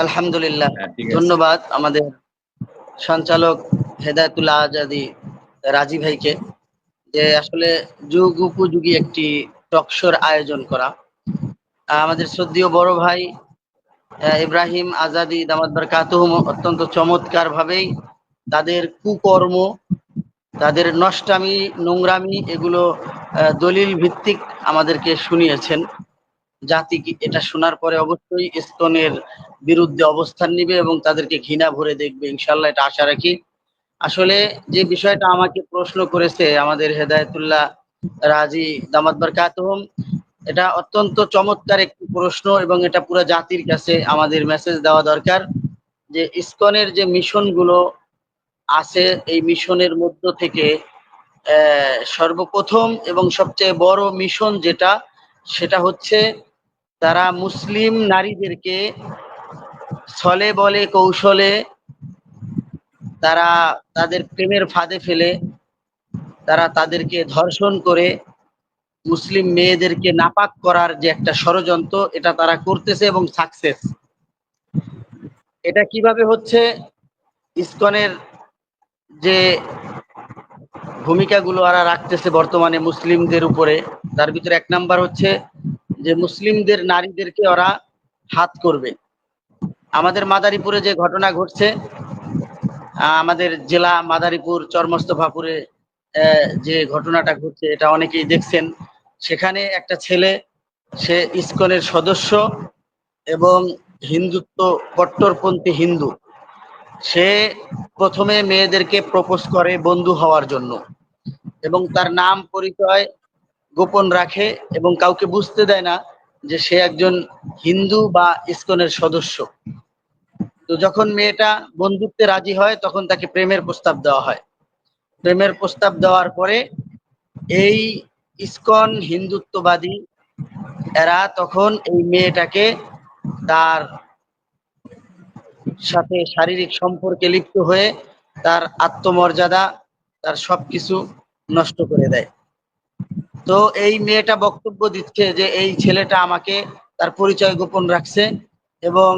আলহামদুলিল্লাহ। হ্যাঁ। ধন্যবাদ আমাদের সঞ্চালক হেদায়তুল্লাহ আজাদি রাজি ভাইকে যে আসলে যুগ উপযোগী একটি টকশোর আয়োজন করা। আমাদের শ্রদ্ধীয় বড় ভাই ইব্রাহিম আজাদি দামাত বারকাতুহুম অত্যন্ত চমৎকার ভাবেই তাদের কুকর্ম তাদের নষ্টামি নোংরামি এগুলো দলিল ভিত্তিক আমাদেরকে শুনিয়েছেন। জাতি এটা শোনার পরে অবশ্যই ইসকনের বিরুদ্ধে অবস্থান নিবে এবং তাদেরকে ঘৃণা ভরে দেখবে ইনশাল্লাহ এটা আশা রাখি। আসলে যে বিষয়টা আমাকে প্রশ্ন করেছে আমাদের হেদায়তুল্লাহ রাজি দামাত বারকাতুহুম, এটা অত্যন্ত চমৎকার একটি প্রশ্ন এবং এটা পুরো জাতির কাছে আমাদের মেসেজ দেওয়া দরকার যে ইসকনের যে মিশনগুলো আছে, এই মিশনের মধ্য থেকে সর্বপ্রথম এবং সবচেয়ে বড় মিশন যেটা, সেটা হচ্ছে তারা মুসলিম নারীদেরকে ছলে বলে, কৌশলে তারা তাদের প্রেমের ফাঁদে ফেলে, তারা তাদেরকে ধর্ষণ করে মুসলিম মেয়েদেরকে নাপাক করার যে একটা ষড়যন্ত্র, এটা তারা করতেছে এবং সাকসেস। এটা কীভাবে হচ্ছে? ইসকনের যে ভূমিকাগুলো ওরা রাখতেছে বর্তমানে মুসলিমদের উপরে, তার ভিতরে এক নাম্বার হচ্ছে যে মুসলিমদের নারীদেরকে ওরা হাত করবে। আমাদের মাদারীপুরে যে ঘটনা ঘটছে আমাদের জেলা মাদারীপুর চরমস্তফাপুরে যে ঘটনাটা ঘটছে, এটা অনেকেই দেখছেন। সেখানে একটা ছেলে, সে ইসকনের সদস্য এবং হিন্দুত্ব, কট্টরপন্থী হিন্দু। সে প্রথমে মেয়েদেরকে প্রপোজ করে বন্ধু হওয়ার জন্য এবং তার নাম পরিচয় গোপন রাখে এবং কাউকে বুঝতে দেয় না যে সে একজন হিন্দু বা ইসকনের সদস্য। তো যখন মেয়েটা বন্ধুত্বে রাজি হয়, তখন তাকে প্রেমের প্রস্তাব দেওয়া হয়। প্রেমের প্রস্তাব দেওয়ার পরে এই ইসকন হিন্দুত্ববাদী, এরা তখন এই মেয়েটাকে তার সাথে শারীরিক সম্পর্কে লিপ্ত হয়ে তার আত্মমর্যাদা, তার সবকিছু নষ্ট করে দেয়। তো এই মেয়েটা বক্তব্য দিচ্ছে যে এই ছেলেটা আমাকে তার পরিচয় গোপন রাখছে এবং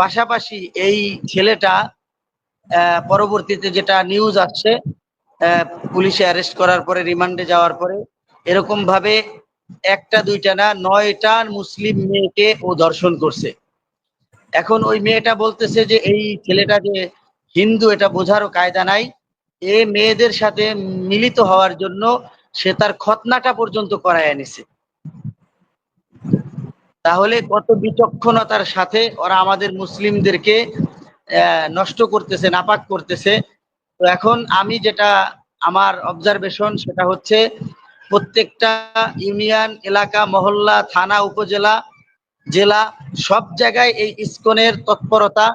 পাশাপাশি এই ছেলেটা পরবর্তীতে যেটা নিউজ আসছে পুলিশে অ্যারেস্ট করার পরে, রিমান্ডে যাওয়ার পরে এরকম ভাবে একটা, দুইটা না, নয়টা মুসলিম মেয়েকে ও দর্শন করছে। এখন ওই মেয়েটা বলতেছে যে এই ছেলেটা যে হিন্দু, এটা বোঝারও কায়দা নাই। এ মেয়েদের সাথে মিলিত হওয়ার জন্য সে তার খতনাটা পর্যন্ত করায় এনেছে। তাহলে কত বিচক্ষণতার সাথে ওরা আমাদের মুসলিমদেরকে নষ্ট করতেছে, নাপাক করতেছে। তো এখন আমি যেটা আমার অবজারভেশন সেটা হচ্ছে, প্রত্যেকটা ইউনিয়ন, এলাকা, মহল্লা, থানা, উপজেলা, জেলা, সব জায়গায় এই ইসকনের তৎপরতা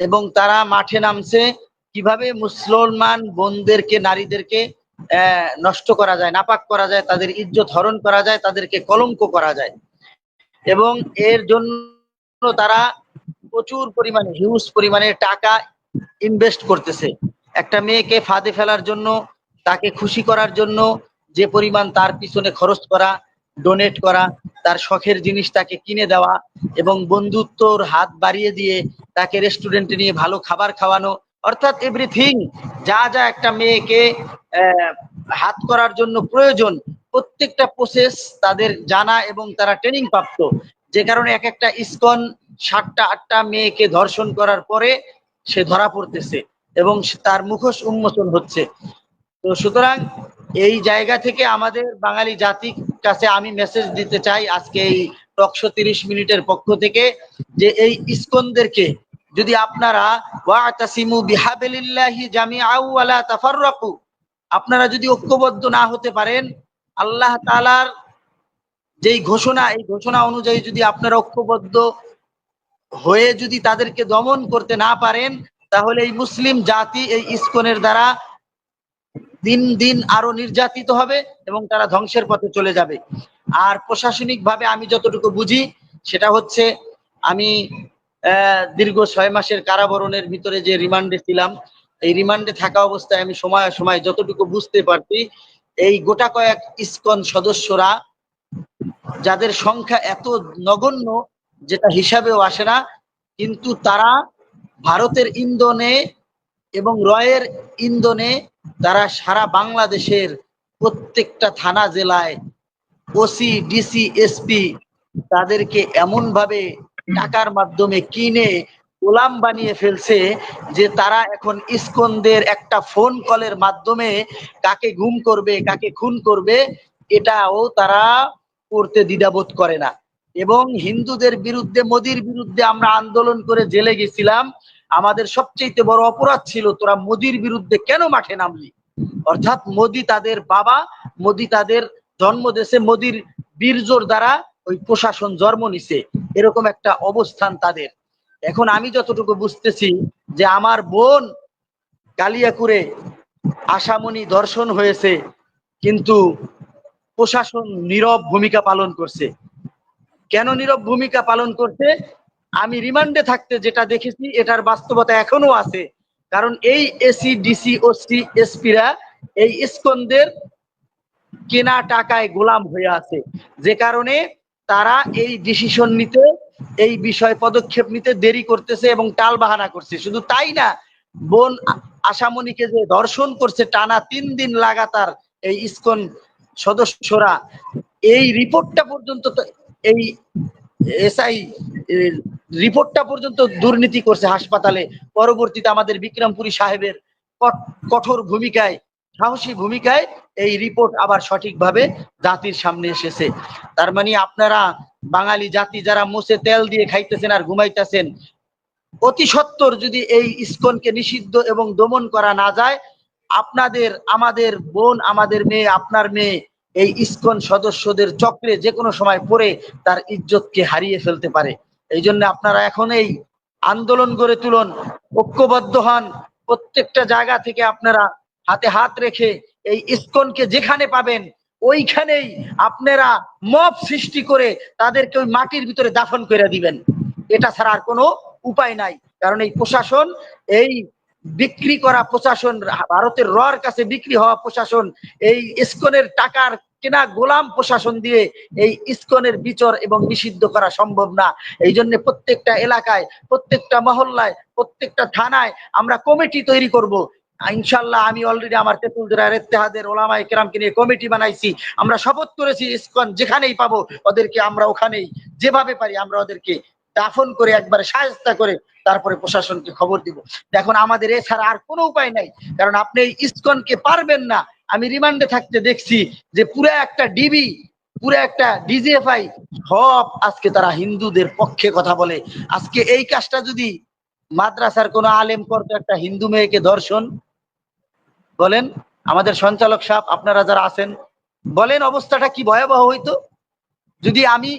এবং তারা মাঠে নামছে কীভাবে মুসলমান বোনদেরকে নারীদেরকে নষ্ট করা যায়, নাপাক করা যায়, তাদের ইজ্জত হরণ করা যায়, তাদেরকে কলঙ্ক করা যায়। এবং এর জন্য তারা প্রচুর পরিমাণে হিউজ পরিমাণে টাকা ইনভেস্ট করতেছে। একটা মেয়েকে ফাঁদে ফেলার জন্য, তাকে খুশি করার জন্য যে পরিমাণ তার পিছনে খরচ করা ডোনেট করা, তার শখের জিনিস তাকে কিনে দেওয়া এবং বন্ধুত্বর হাত বাড়িয়ে দিয়ে তাকে রেস্টুরেন্টে নিয়ে ভালো খাবার খাওয়ানো অর্থাৎ এভরিথিং, যা যা একটা মেয়েকে হাত করার জন্য প্রয়োজন, প্রত্যেকটা প্রসেস তাদের জানা এবং তারা ট্রেনিং প্রাপ্ত। যে কারণে এক একটা ইস্কন সাতটা, আটটা মেয়েকে ধর্ষণ করার পরে সে ধরা পড়তেছে এবং তার মুখোশ উন্মোচন হচ্ছে। তো সুতরাং এই জায়গা থেকে আমাদের বাঙালি জাতির কাছে আমি মেসেজ দিতে চাই আজকে এই টকশো তিরিশ মিনিটের পক্ষ থেকে যে এই ইসকনদেরকে যদি আপনারা, ওয়াতাসিমু বিহাবিলিল্লাহি জামিআউ ওয়ালা তাফাররাকু আপনারা যদি ঐক্যবদ্ধ না হতে পারেন, আল্লাহ তাআলার যেই ঘোষণা, এই ঘোষণা অনুযায়ী যদি আপনারা ঐক্যবদ্ধ হয়ে যদি তাদেরকে দমন করতে না পারেন, তাহলে এই মুসলিম জাতি এই ইসকনের দ্বারা দিন দিন আরও নির্যাতিত হবে এবং তারা ধ্বংসের পথে চলে যাবে। আর প্রশাসনিক ভাবে আমি যতটুকু বুঝি, সেটা হচ্ছে আমি দীর্ঘ ছয় মাসের কারাবরণের ভিতরে যে রিমান্ডে ছিলাম, এই রিমান্ডে থাকা অবস্থায় আমি সময় সময় যতটুকু বুঝতে পারছি, এই গোটা কয়েক ইসকন সদস্যরা, যাদের সংখ্যা এত নগণ্য, যেটা হিসাবেও আসে না, কিন্তু তারা ভারতের ইন্ধনে এবং রয়ের ইন্ধনে তারা সারা বাংলাদেশের প্রত্যেকটা থানা জেলায়, ওসি, ডিসি, এসপি, তাদেরকে এমন ভাবে টাকার মাধ্যমে কিনে গোলাম বানিয়ে ফেলছে যে তারা এখন ইস্কনদের একটা ফোন কলের মাধ্যমে কাকে গুম করবে, কাকে খুন করবে, এটাও তারা করতে দ্বিধাবোধ করে না। এবং হিন্দুদের বিরুদ্ধে, মোদির বিরুদ্ধে আমরা আন্দোলন করে জেলে গেছিলাম। আমাদের সবচেয়ে বড় অপরাধ ছিল, তোরা মোদির বিরুদ্ধে কেন মাঠে নামলি? অর্থাৎ মোদি তাদের বাবা, মোদি তাদের জন্ম দেশে মোদির বীরজোর দ্বারা ওই প্রশাসন জন্ম নিছে। এরকম একটা অবস্থান তাদের। এখন আমি যতটুকু বুঝতেছি যে আমার বোন কালিয়াকুরে আশামণি দর্শন হয়েছে, কিন্তু প্রশাসন নীরব ভূমিকা পালন করছে। কেন নীরব ভূমিকা পালন করছে? আমি রিমান্ডে থাকতে যেটা দেখেছি, এটার বাস্তবতা এখনও আছে। কারণ এই এসি, ডিসি ও সি এসপিরা এই ইস্কনদের কেনা টাকায় গোলাম হয়ে আছে। যে কারণে তারা এই ডিসিশন নিতে, এই বিষয় পদক্ষেপ নিতে দেরি করতেছে এবং টাল বাহানা করছে। শুধু তাই না, বোন আশামণিকে যে ধর্ষণ করছে টানা তিন দিন লাগাতার এই ইসকন সদস্যরা, এই রিপোর্টটা পর্যন্ত এই এসআই রিপোর্টটা পর্যন্ত দুর্নীতি করছে হাসপাতালে। পরবর্তীতে আমাদের বিক্রমপুরী সাহেবের কঠ- কঠোর ভূমিকায়, সাহসী ভূমিকায় এই রিপোর্ট আবার সঠিকভাবে জাতির সামনে এসেছে। তার মানে আপনারা বাঙালি জাতি যারা মুছে তেল দিয়ে খাইতেছেন আর ঘুমাইতেছেন, অতি সত্বর যদি এই ইস্কনকে নিষিদ্ধ এবং দমন করা না যায়, আপনাদের, আমাদের বোন, আমাদের মেয়ে, আপনার মেয়ে এই ইস্কন সদস্যদের চক্রে যে কোনো সময় পড়ে তার ইজ্জতকে হারিয়ে ফেলতে পারে। এই জন্য আপনারা এখন এই আন্দোলন গড়ে তুলুন, ঐক্যবদ্ধ হন, প্রত্যেকটা জায়গা থেকে আপনারা হাতে হাত রেখে এই ইস্কনকে যেখানে পাবেন, ওইখানেই আপনারা মব সৃষ্টি করে তাদেরকে ওই মাটির ভিতরে দাফন করে দিবেন। এটা ছাড়া আর কোনো উপায় নাই। কারণ এই প্রশাসন, এই বিক্রি করা প্রশাসন, ভারতের রর কাছে বিক্রি হওয়া প্রশাসন, এই ইস্কনের টাকার কেনা গোলাম প্রশাসন দিয়ে এই ইস্কনের বিচার এবং নিষিদ্ধ করা সম্ভব না। এই জন্য প্রত্যেকটা এলাকায়, প্রত্যেকটা মহল্লায়, প্রত্যেকটা থানায় আমরা কমিটি তৈরি করব। ইনশাল্লাহ আমি অলরেডি আমার তেতুলদের ইত্তেহাদের ওলামাই কেরামকে নিয়ে কমিটি বানাইছি। আমরা শপথ করেছি ইস্কন যেখানেই পাবো, ওদেরকে আমরা ওখানেই যেভাবে পারি আমরা ওদেরকে দাফন করে একবার সাহায্যতা করে তারপরে প্রশাসনকে খবর দিব। দেখুন, আমাদের এছাড়া আর কোনো উপায় নাই। কারণ আপনি ইস্কনকে পারবেন না। আমি রিমান্ডে থাকতে দেখছি যে পুরো একটা ডিবি, পুরো একটা ডিজিএফআই সব আজকে তারা হিন্দুদের পক্ষে কথা বলে। আজকে এই কাজটা যদি মাদ্রাসার কোনো আলেম করতো একটা হিন্দু মেয়েকে ধর্ষণ বলেন, আমাদের সঞ্চালক সাহেব, আপনারা যারা আছেন, বলেন অবস্থাটা কি ভয়াবহ হইতো? যদি আমি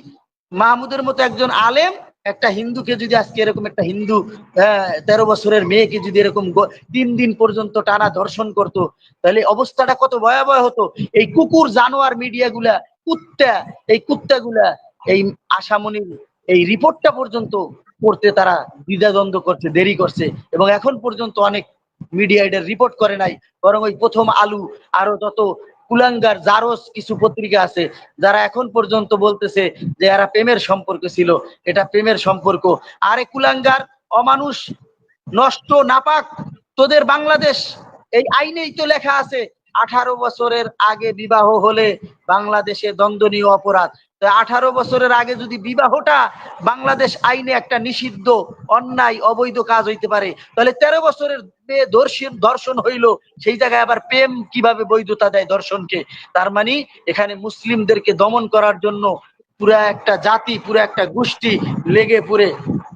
মাহমুদের মতো একজন আলেম, একটা হিন্দুকে যদি আজকে এরকম একটা হিন্দু তেরো বছরের মেয়েকে যদি এরকম তিন দিন পর্যন্ত টানা ধর্ষণ করত, তাহলে অবস্থাটা কত ভয়াবহ হতো? এই কুকুর, জানোয়ার মিডিয়া গুলা কুত্তা, এই কুত্তাগুলা, এই আশামনির এই রিপোর্টটা পর্যন্ত করতে তারা দ্বিধাদ্বন্দ্ব করছে, দেরি করছে, এবং এখন পর্যন্ত অনেক মিডিয়া এটার রিপোর্ট করে নাই, বরং ওই প্রথম আলু আরও যত কুলাঙ্গার, জারস কিছু পত্রিকা আছে, যারা এখন পর্যন্ত বলতেছে যে এরা প্রেমের সম্পর্ক ছিল, এটা প্রেমের সম্পর্ক। আরে কুলাঙ্গার, অমানুষ, নষ্ট, নাপাক, তোদের বাংলাদেশ, এই আইনেই তো লেখা আছে, আঠারো বছরের আগে বিবাহ হলে বাংলাদেশে দণ্ডনীয় অপরাধ। আঠারো বছরের আগে যদি বিবাহটা বাংলাদেশ আইনে একটা নিষিদ্ধ, অন্যায়, অবৈধ কাজ হইতে পারে, তাহলে তেরো বছরের মেয়ে ধর্ষণ ধর্ষণ হইল, সেই জায়গায় আবার প্রেম কীভাবে বৈধতা দেয় ধর্ষণকে তার মানে এখানে মুসলিমদেরকে দমন করার জন্য পুরা একটা জাতি, পুরা একটা গোষ্ঠী লেগে পুরে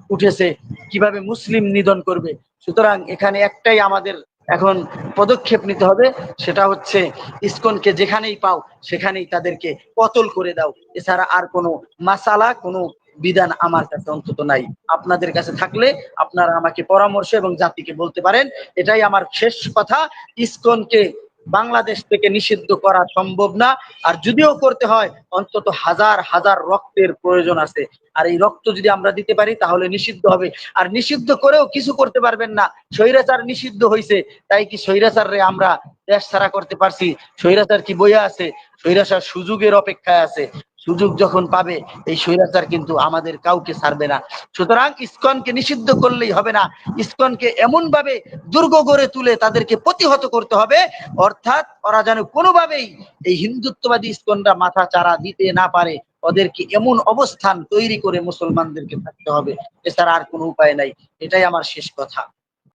উঠেছে। কীভাবে মুসলিম নিধন করবে? সুতরাং এখানে একটাই আমাদের এখন পদক্ষেপ নিতে হবে, সেটা হচ্ছে ইসকনকে যেখানেই পাও সেখানেই তাদেরকে পতল করে দাও। এছাড়া আর কোনো মাসালা, কোনো বিধান আমার কাছে অন্তত নাই। আপনাদের কাছে থাকলে আপনারা আমাকে পরামর্শ এবং জাতিকে বলতে পারেন, এটাই আমার শেষ কথা। ইসকনকে বাংলাদেশ থেকে নিষিদ্ধ করা সম্ভব না। আর যদিও করতে হয়, অন্তত হাজার হাজার রক্তের প্রয়োজন আছে। আর এই রক্ত যদি আমরা দিতে পারি, তাহলে নিষিদ্ধ হবে। আর নিষিদ্ধ করেও কিছু করতে পারবেন না। স্বৈরাচার নিষিদ্ধ হয়েছে তাই কি স্বৈরাচার আমরা দেশ ছাড়া করতে পারছি? স্বৈরাচার কি বইয়া আছে? স্বৈরাচার সুযোগের অপেক্ষায় আছে। সুযোগ যখন পাবে, এই স্বৈরাচার কিন্তু আমাদের কাউকে ছাড়বে না। সুতরাং ইসকনকে নিষিদ্ধ করলেই হবে না। ইসকনকে এমন ভাবে দুর্গ গড়ে তুলে তাদেরকে প্রতিহত করতে হবে, অর্থাৎ ওরা যেন কোনোভাবেই এই হিন্দুত্ববাদী ইসকনরা মাথা চারা দিতে না পারে। ওদেরকে এমন অবস্থান তৈরি করে মুসলমানদেরকে থাকতে হবে, এছাড়া আর কোনো উপায় নাই। এটাই আমার শেষ কথা।